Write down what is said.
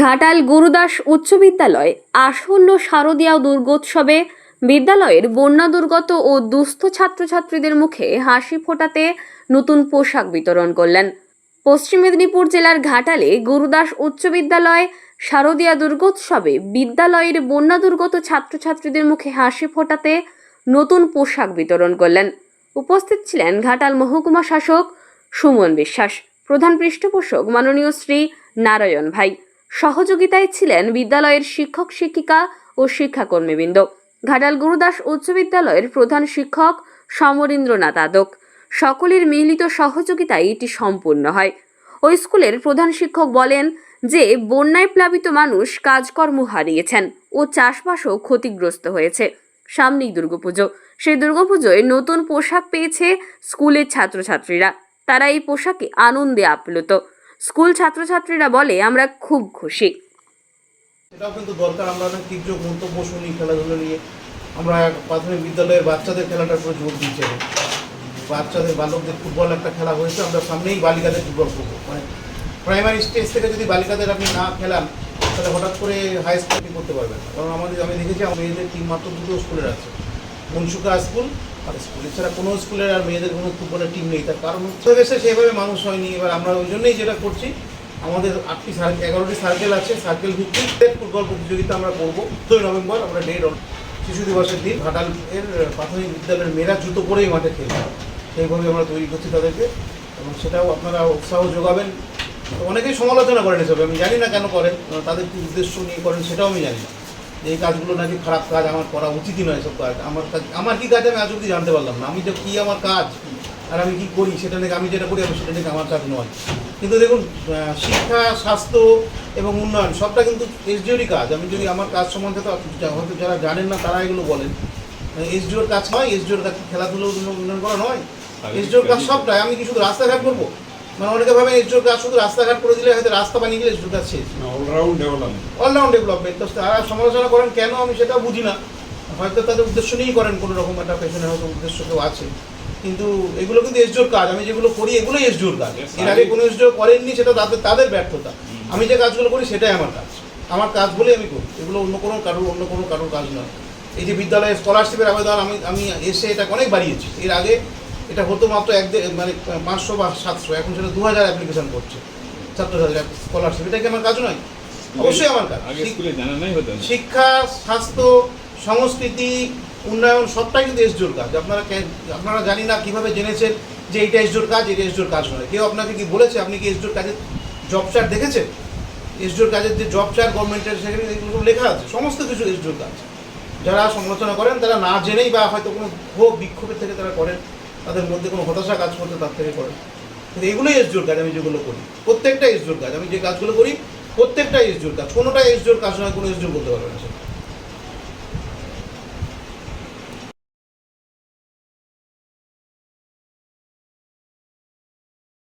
ঘাটাল গুরুদাস উচ্চ বিদ্যালয় আসন্ন শারদীয়া দুর্গোৎসবে বিদ্যালয়ের বন্যা দুর্গত ও দুস্থ ছাত্রছাত্রীদের মুখে হাসি ফোটাতে নতুন পোশাক বিতরণ করলেন। পশ্চিম মেদিনীপুর জেলার ঘাটালে গুরুদাস উচ্চ বিদ্যালয় শারদীয়া দুর্গোৎসবে বিদ্যালয়ের বন্যা দুর্গত ছাত্রছাত্রীদের মুখে হাসি ফোটাতে নতুন পোশাক বিতরণ করলেন। উপস্থিত ছিলেন ঘাটাল মহকুমা শাসক সুমন বিশ্বাস, প্রধান পৃষ্ঠপোষক মাননীয় শ্রী নারায়ণ ভাই। সহযোগিতায় ছিলেন বিদ্যালয়ের শিক্ষক, শিক্ষিকা ও শিক্ষাকর্মীবৃন্দ। ঘাটাল গুরুদাস উচ্চ বিদ্যালয়ের প্রধান শিক্ষক সমরেন্দ্রনাথ আদক। সকলের মিলিত সহযোগিতায় এটি সম্পূর্ণ হয়। ওই স্কুলের প্রধান শিক্ষক বলেন যে, বন্যায় প্লাবিত মানুষ কাজকর্ম হারিয়েছেন ও চাষবাসও ক্ষতিগ্রস্ত হয়েছে। সামনেই দুর্গাপুজো। সেই দুর্গাপুজোয় নতুন পোশাক পেয়েছে স্কুলের ছাত্রছাত্রীরা। তারা এই পোশাকে আনন্দে আপ্লুত। স্কুল ছাত্রছাত্রীরা বলে, আমরা খুব খুশি। এটাও কিন্তু দরকার, আমরা অনেক তীর্যক মন্তব্য শুনি খেলাধুলো নিয়ে। আমরা প্রাথমিক বিদ্যালয়ের বাচ্চাদের খেলাটার উপরে জোর দিচ্ছি। বাচ্চাদের, বালকদের ফুটবল একটা খেলা হয়েছে, আমরা সামনেই বালিকাদের ফুটবল করব। মানে প্রাইমারি স্টেজ থেকে যদি বালিকাদের আপনি না খেলান, তাহলে হঠাৎ করে হাই স্কুল করতে পারবেন কারণ আমাদের, আমি দেখেছি আমার মেয়েদের টিম মাত্র দুটো স্কুলের আছে। মনসুকা স্কুল আর স্কুল এছাড়া কোনো স্কুলের আর মেয়েদের কোনো ফুটবলের টিম নেই। তার কারণ হচ্ছে সেভাবে মানুষ হয়নি। এবার আমরা ওই জন্যই যেটা করছি, আমাদের আটটি সার্কেল এগারোটি সার্কেল আছে সার্কেল ভিত্তিক। ফুটবল প্রতিযোগিতা আমরা করব। দুই নভেম্বর আমরা ডেট শিশু দিবসের দিন। ঘাটাল এর প্রাথমিক বিদ্যালয়ের মেয়েরা জুতো পরেই মাঠে খেলবে। সেইভাবে আমরা তৈরি করছি তাদেরকে। এবং সেটাও আপনারা উৎসাহ যোগাবেন। অনেকেই সমালোচনা করেন এসব। আমি জানি না কেন করেন। তাদের কি উদ্দেশ্য নিয়ে করেন সেটাও আমি জানি না। এই কাজগুলো নাকি খারাপ কাজ আমার করা উচিতই নয় এসব কাজ। আমার কাজ আমার কি কাজ আমি আজ অব্দি জানতে পারলাম না। আমি যে কী আমার কাজ আর আমি কি করি সেটা নাকি আমি যেটা করি আমি সেটা নাকি আমার কাজ নয়। কিন্তু দেখুন শিক্ষা স্বাস্থ্য এবং উন্নয়ন সবটা কিন্তু এসডিওরই কাজ। আমি যদি আমার কাজ সম্বন্ধে তো হয়তো যারা জানেন না তারা এগুলো বলেন। এসডিওর কাজ নয় এসডিওর কাজ খেলাধুলো উন্নয়ন উন্নয়ন করা নয়? এসডিওর কাজ সবটাই। আমি কি শুধু রাস্তাঘাট করব? মানে অনেকে ভাবে এসডিওর কাজ শুধু রাস্তাঘাট করে দিলে হয়তো রাস্তা বানিয়ে দিলে এসডিওর কাজ শেষ অলরাউন্ড ডেভেলপমেন্ট অলরাউন্ড ডেভেলপমেন্ট তো তারা সমালোচনা করেন কেন আমি সেটা বুঝি না? হয়তো তাদের উদ্দেশ্য নিয়েই করেন কোনো রকম একটা পেছনে হয়তো উদ্দেশ্য কেউ আছে। কিন্তু এগুলো কিন্তু এসডিওর কাজ। আমি যেগুলো করি এগুলোই এসডিওর কাজ। এর আগে কোনো এসডিও করেননি সেটা তাদের তাদের ব্যর্থতা। আমি যে কাজগুলো করি সেটাই আমার কাজ। আমার কাজ বলে আমি করি। এগুলো অন্য কোনো কারোর অন্য কোনো কারোর কাজ নয়। এই যে বিদ্যালয়ে স্কলারশিপের আবেদন আমি আমি এসে এটা অনেক বাড়িয়েছি। এর আগে এটা হতো মাত্র এক মানে পাঁচশো বা সাতশো এখন সেটা দু হাজার অ্যাপ্লিকেশন করছে ছাত্রছাত্রী স্কলারশিপ এটা কি আমার কাজ নয়? অবশ্যই আমার কাজ। শিক্ষা স্বাস্থ্য সংস্কৃতি উন্নয়ন সবটাই কিন্তু এস এসজোর কাজ। আপনারা আপনারা জানি না কীভাবে জেনেছেন যে এইটা এসজোর কাজ এটা এস এসজোর কাজ নয়। কেউ আপনাকে কি বলেছে? আপনি কি এসজোর কাজের জব চার্ট দেখেছেন? এস এসজোর কাজের যে জব চার্ট গভর্নমেন্টের সেখানে এগুলো লেখা আছে। সমস্ত কিছু এস এসজোর কাজ। যারা সমালোচনা করেন তারা না জেনেই বা হয়তো কোনো ক্ষোভ বিক্ষোভের থেকে তারা করেন। তাদের মধ্যে কোনো হতাশা কাজ করতে তার থেকে করে। কিন্তু এগুলোই এস জোর কাজ আমি যেগুলো করি। প্রত্যেকটা এস জোর কাজ। আমি যে কাজগুলো করি, প্রত্যেকটা এস জোর কাজ। কোনোটা এস জোর কাজ নয়, কোনো এস জোর বলতে পারবে না